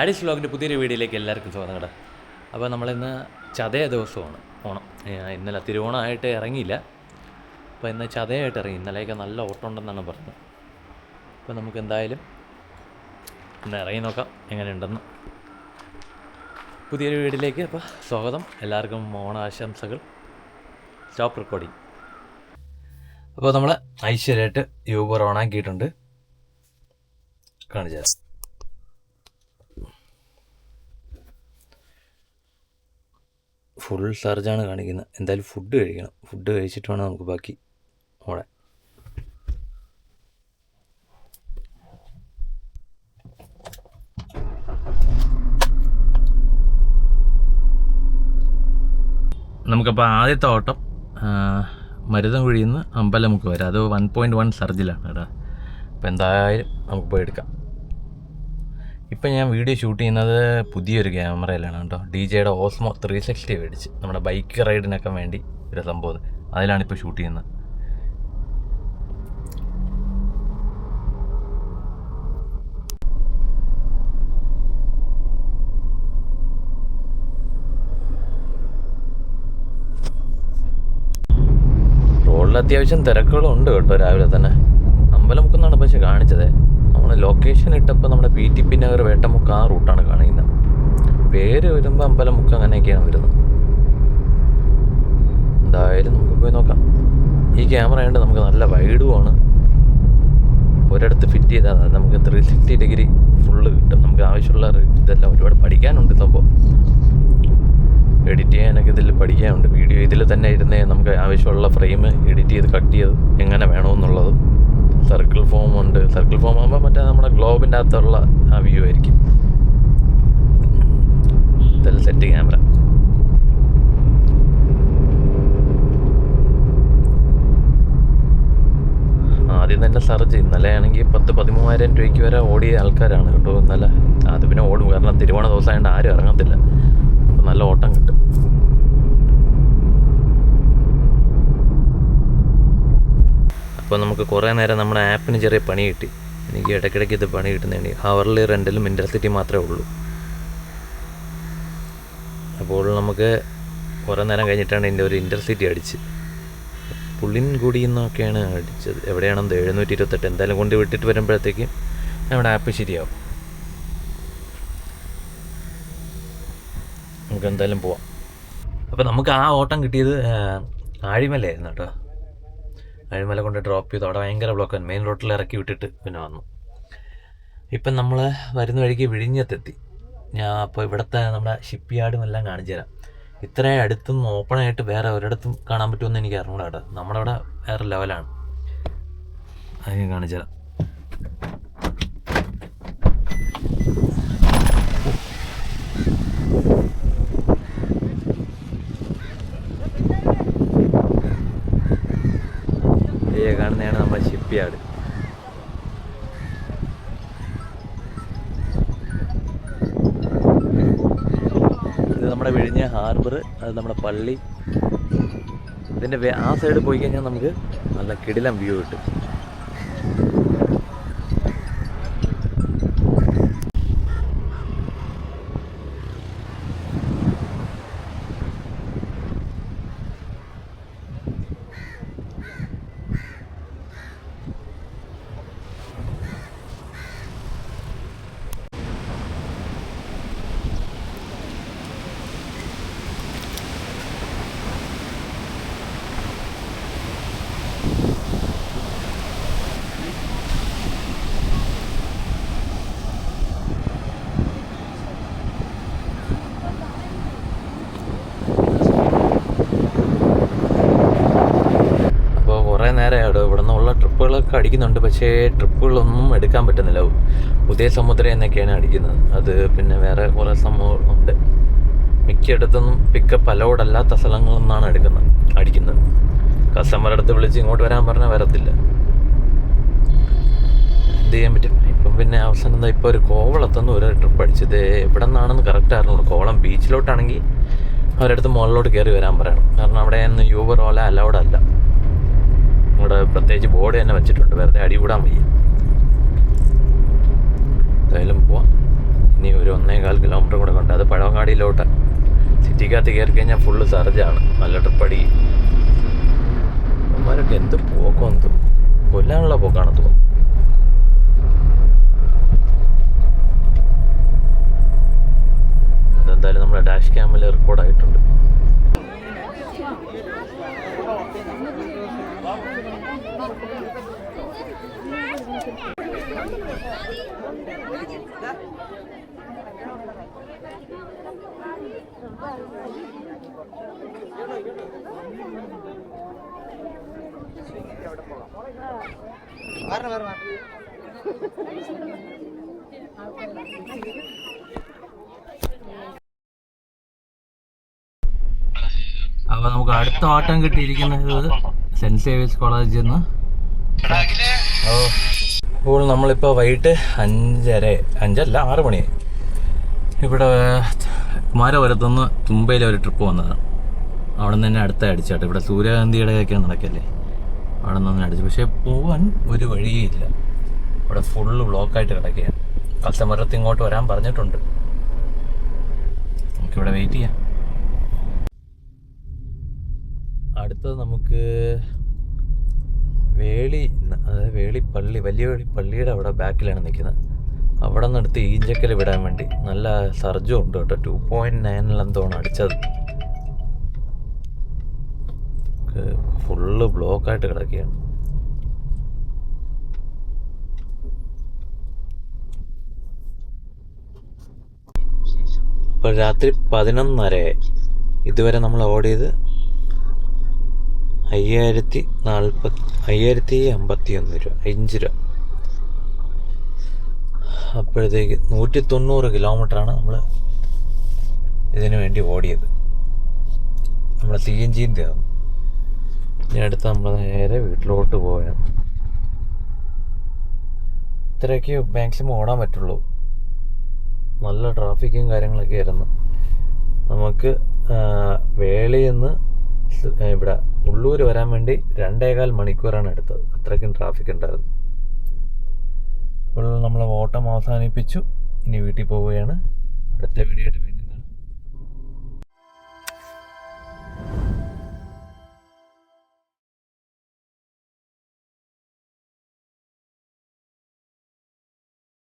ആഡിസ് വ്ലോഗിന്റെ പുതിയൊരു വീഡിയോയിലേക്ക് എല്ലാവർക്കും സ്വാഗതം കേട്ടോ. അപ്പോൾ നമ്മളിന്ന് ചതയ ദിവസമാണ്. ഓണം. ഇന്നലെ തിരുവോണമായിട്ട് ഇറങ്ങിയില്ല. അപ്പോൾ ഇന്ന് ചതയായിട്ട് ഇറങ്ങി. ഇന്നലെയൊക്കെ നല്ല ഓട്ടം ഉണ്ടെന്നാണ് പറഞ്ഞത്. അപ്പോൾ നമുക്ക് എന്തായാലും ഇന്ന് ഇറങ്ങി നോക്കാം എങ്ങനെയുണ്ടെന്ന്. പുതിയൊരു വീഡിയോയിലേക്ക് അപ്പോൾ സ്വാഗതം. എല്ലാവർക്കും ഓണാശംസകൾ. Stop recording. അപ്പോൾ നമ്മൾ ഐശ്വര്യമായിട്ട് യൂബർ ഓണാക്കിയിട്ടുണ്ട് കാണിച്ചു ഫുൾ സർജാണ് കാണിക്കുന്നത്. എന്തായാലും ഫുഡ് കഴിക്കണം. ഫുഡ് കഴിച്ചിട്ട് വേണം നമുക്ക് ബാക്കി ഓടാൻ. നമുക്കപ്പോൾ ആദ്യത്തെ ഓട്ടം മരുതൻകുഴിയിൽ നിന്ന് അമ്പലമുക്ക് വരെ. അത് വൺ പോയിന്റ് വൺ സർജിലാണ് കേട്ടോ അപ്പോൾ എന്തായാലും നമുക്ക് പോയി എടുക്കാം. ഇപ്പം ഞാൻ വീഡിയോ ഷൂട്ട് ചെയ്യുന്നത് പുതിയൊരു ക്യാമറയിലാണ് കേട്ടോ. ഡി ജെയുടെ ഓസ്മോ ത്രീ സിക്സ്റ്റി മേടിച്ച്. നമ്മുടെ ബൈക്ക് റൈഡിനൊക്കെ വേണ്ടി ഒരു സംഭവം അതിലാണ് ഇപ്പോൾ ഷൂട്ട് ചെയ്യുന്നത്. റോഡിൽ അത്യാവശ്യം തിരക്കുകളും ഉണ്ട് കേട്ടോ രാവിലെ തന്നെ. അമ്പലമുക്കെന്നാണ് പക്ഷെ കാണിച്ചത്. നമ്മൾ ലൊക്കേഷൻ ഇട്ടപ്പോൾ നമ്മുടെ P T P Nagar Vettamukku ആ റൂട്ടാണ് കാണിക്കുന്നത് പേര് വരുമ്പോൾ അമ്പലമുക്ക് അങ്ങനെയൊക്കെയാണ് വരുന്നത്. എന്തായാലും നമുക്ക് പോയി നോക്കാം. ഈ ക്യാമറ ഉണ്ട് നമുക്ക് നല്ല വൈഡുമാണ് ഒരിടത്ത് ഫിറ്റ് ചെയ്താൽ. നമുക്ക് ത്രീ സിക്സ്റ്റി ഡിഗ്രി ഫുള്ള് കിട്ടും. നമുക്ക് ആവശ്യമുള്ള ഇതെല്ലാം ഒരുപാട് പഠിക്കാനുണ്ട് സംഭവം എഡിറ്റ് ചെയ്യാനൊക്കെ ഇതിൽ പഠിക്കാനുണ്ട്. വീഡിയോ ഇതിൽ തന്നെ ഇരുന്നേ നമുക്ക് ആവശ്യമുള്ള ഫ്രെയിം എഡിറ്റ് ചെയ്ത് കട്ട് ചെയ്ത് എങ്ങനെ വേണമെന്നുള്ളത് സർക്കിൾ ഫോം ഉണ്ട്. സർക്കിൾ ഫോം ആകുമ്പോൾ മറ്റേ നമ്മുടെ ഗ്ലോബിന്റെ അകത്തുള്ള ആ വ്യൂ ആയിരിക്കും. ഇതെല്ലാം സെറ്റ് ക്യാമറ. ആദ്യം തന്നെ സർജ് ഇന്നലെ ആണെങ്കിൽ പത്ത് പതിമൂവായിരം രൂപയ്ക്ക് വരെ ഓടിയ ആൾക്കാരാണ് കേട്ടോ ഇന്നലെ. അത് പിന്നെ ഓടും. കാരണം തിരുവോണ ദിവസമായതുകൊണ്ട് ആരും ഇറങ്ങത്തില്ല. അപ്പം നല്ല ഓട്ടം കിട്ടും. അപ്പോൾ നമുക്ക് കുറേ നേരം നമ്മുടെ ആപ്പിന് ചെറിയ പണി കിട്ടി. എനിക്ക് ഇടയ്ക്കിടയ്ക്ക് ഇത് പണി കിട്ടുന്നതാണ് ഹവർലി റെന്റിലും ഇന്റർസിറ്റി മാത്രമേ ഉള്ളൂ. അപ്പോൾ നമുക്ക് കുറേ നേരം കഴിഞ്ഞിട്ടാണ് എന്റെ ഒരു ഇന്റർസിറ്റി അടിച്ച്. പുള്ളിൻകുടി എന്നൊക്കെയാണ് അടിച്ചത്. എവിടെയാണെന്ന് എഴുന്നൂറ്റി ഇരുപത്തെട്ട് എന്തായാലും കൊണ്ട് വിട്ടിട്ട് വരുമ്പോഴത്തേക്കും നമ്മുടെ ആപ്പ് ശരിയാവും. നമുക്ക് എന്തായാലും പോവാം. അപ്പോൾ നമുക്ക് ആ ഓട്ടം കിട്ടിയത് ആഴിമലയായിരുന്നു കേട്ടോ. ആഴിമല കൊണ്ട് ഡ്രോപ്പ് ചെയ്തു. അവിടെ ഭയങ്കര ബ്ലോക്കാണ് മെയിൻ റോഡിൽ ഇറക്കി വിട്ടിട്ട് പിന്നെ വന്നു. ഇപ്പം നമ്മൾ വരുന്ന വഴിക്ക് വിഴിഞ്ഞത്തെത്തി. ഞാൻ അപ്പോൾ ഇവിടുത്തെ നമ്മുടെ ഷിപ്പ് യാർഡും എല്ലാം കാണിച്ചു തരാം. ഇത്രയും അടുത്തും ഓപ്പണായിട്ട് വേറെ ഒരിടത്തും കാണാൻ പറ്റുമെന്ന് എനിക്ക് അറിഞ്ഞൂടാ കേട്ടോ. നമ്മുടെ അവിടെ വേറെ ലെവലാണ് അതിന് കാണിച്ചു തരാം. ഈ കാണുന്നതാണ് നമ്മുടെ ഷിപ്പ് യാർഡ് ഇത് നമ്മുടെ വിഴിഞ്ഞ ഹാർബർ അത് നമ്മുടെ പള്ളി. ഇതിന്റെ ആ സൈഡ് പോയി കഴിഞ്ഞാൽ നമുക്ക് നല്ല കിടിലം വ്യൂ കിട്ടും അപ്പോൾ കുറേ നേരമായിട്ട് ഇവിടെ നിന്നുള്ള ട്രിപ്പുകളൊക്കെ അടിക്കുന്നുണ്ട്. പക്ഷേ ട്രിപ്പുകളൊന്നും എടുക്കാൻ പറ്റുന്നില്ല. ഉദയ സമുദ്രം എന്നൊക്കെയാണ് അടിക്കുന്നത്. അത് പിന്നെ വേറെ കുറേ സംഭവം ഉണ്ട്. മിക്കയിടത്തൊന്നും പിക്കപ്പ് അലൗഡ് അല്ലാത്ത സ്ഥലങ്ങളിൽ നിന്നാണ് എടുക്കുന്നത് അടിക്കുന്നത്. കസ്റ്റമറുടെ അടുത്ത് വിളിച്ച് ഇങ്ങോട്ട് വരാൻ പറഞ്ഞാൽ വരത്തില്ല. എന്ത് ചെയ്യാൻ പറ്റും? ഇപ്പം പിന്നെ അവസാനം എന്താ ഇപ്പോൾ ഒരു കോവളത്തുനിന്ന് ഒരു ട്രിപ്പ് അടിച്ചത് എവിടെ നിന്നാണെന്ന് കറക്റ്റ് അറിഞ്ഞുള്ളൂ കോവളം ബീച്ചിലോട്ടാണെങ്കിൽ അവരടുത്ത് മുകളിലോട്ട് കയറി വരാൻ പറയണം. കാരണം അവിടെ നിന്ന് യൂബർ ഓല അലൗഡ് അല്ല. ഇവിടെ പ്രത്യേകിച്ച് ബോർഡ് തന്നെ വെച്ചിട്ടുണ്ട്. വെറുതെ അടി കൂടാൻ വയ്യ. എന്തായാലും പോവാം. ഇനി ഒരു ഒന്നേകാൽ കിലോമീറ്റർ കൂടെ കൊണ്ട്. അത് പഴവങ്ങാടിയിലോട്ട്. സിറ്റിക്കകത്ത് കയറി കഴിഞ്ഞാൽ ഫുള്ള് സർജാണ് നല്ല ട്രിപ്പടി അമ്മമാരൊക്കെ എന്ത് പോക്കോന്ന് തോന്നും കൊല്ലാനുള്ള പോക്കാണ് തോന്നുന്നു. അതെന്തായാലും നമ്മുടെ ഡാഷ് ക്യാമിൽ റെക്കോർഡായിട്ടുണ്ട് അപ്പോൾ നമുക്ക് അടുത്ത ഓട്ടം കിട്ടിയിരിക്കുന്നത് സെന്റ് സേവിയേഴ്സ് കോളേജിൽ നിന്ന്. ഓ. ഇപ്പോൾ നമ്മളിപ്പോൾ വൈകിട്ട് അഞ്ചര അഞ്ചല്ല ആറ് മണിയായി. ഇവിടെ കുമാരപുരത്തുനിന്ന് തുമ്പയിലെ ഒരു ട്രിപ്പ് വന്നതാണ് അവിടെ നിന്ന് തന്നെ അടുത്ത അടിച്ചാട്ട് ഇവിടെ സൂര്യകാന്തിയുടെയൊക്കെ നടക്കല്ലേ? അവിടെ നിന്ന് അടിച്ചു. പക്ഷേ പോവാൻ ഒരു വഴിയില്ല ഇവിടെ ഫുള്ള് ബ്ലോക്കായിട്ട് കിടക്കുകയാണ് കസ്റ്റമറത്ത് ഇങ്ങോട്ട് വരാൻ പറഞ്ഞിട്ടുണ്ട്. നമുക്കിവിടെ വെയിറ്റ് ചെയ്യാം. അടുത്തത് നമുക്ക് വേളി അതായത് വേളിപ്പള്ളി പള്ളി വലിയ വേളിപ്പള്ളിയുടെ അവിടെ ബാക്കിലാണ് നിൽക്കുന്നത്. അവിടെ നിന്ന് എടുത്ത് ഈഞ്ചക്കൽ വിടാൻ വേണ്ടി നല്ല സർജും ഉണ്ട് കേട്ടോ. ടു പോയിന്റ് നയനിലെന്തോണ് അടിച്ചത്. ഫുള്ള് ബ്ലോക്കായിട്ട് കിടക്കുകയാണ്. ഇപ്പോൾ രാത്രി പതിനൊന്നര ഇതുവരെ നമ്മൾ ഓടിയത് അയ്യായിരത്തി നാൽപ്പത് അയ്യായിരത്തി അമ്പത്തി ഒന്ന് രൂപ അഞ്ച് രൂപ. അപ്പോഴത്തേക്ക് നൂറ്റി തൊണ്ണൂറ് കിലോമീറ്ററാണ് നമ്മൾ ഇതിനു വേണ്ടി ഓടിയത്. നമ്മൾ സി എൻ ജിയും തീർന്നു. ഇനി അടുത്ത് നമ്മൾ നേരെ വീട്ടിലോട്ട് പോവുകയാണ്. ഇത്രയൊക്കെ മാക്സിമം ഓടാൻ പറ്റുള്ളൂ. നല്ല ട്രാഫിക്കും കാര്യങ്ങളൊക്കെ ആയിരുന്നു. നമുക്ക് വേളിയിൽ നിന്ന് ഇവിടെ ഉള്ളൂർ വരാൻ വേണ്ടി രണ്ടേകാൽ മണിക്കൂറാണ് എടുത്തത്. അത്രയ്ക്കും ട്രാഫിക് ഉണ്ടായിരുന്നു. അപ്പോൾ നമ്മൾ ഓട്ടം അവസാനിപ്പിച്ചു. ഇനി വീട്ടിൽ പോവുകയാണ്. അടുത്ത വീഡിയോ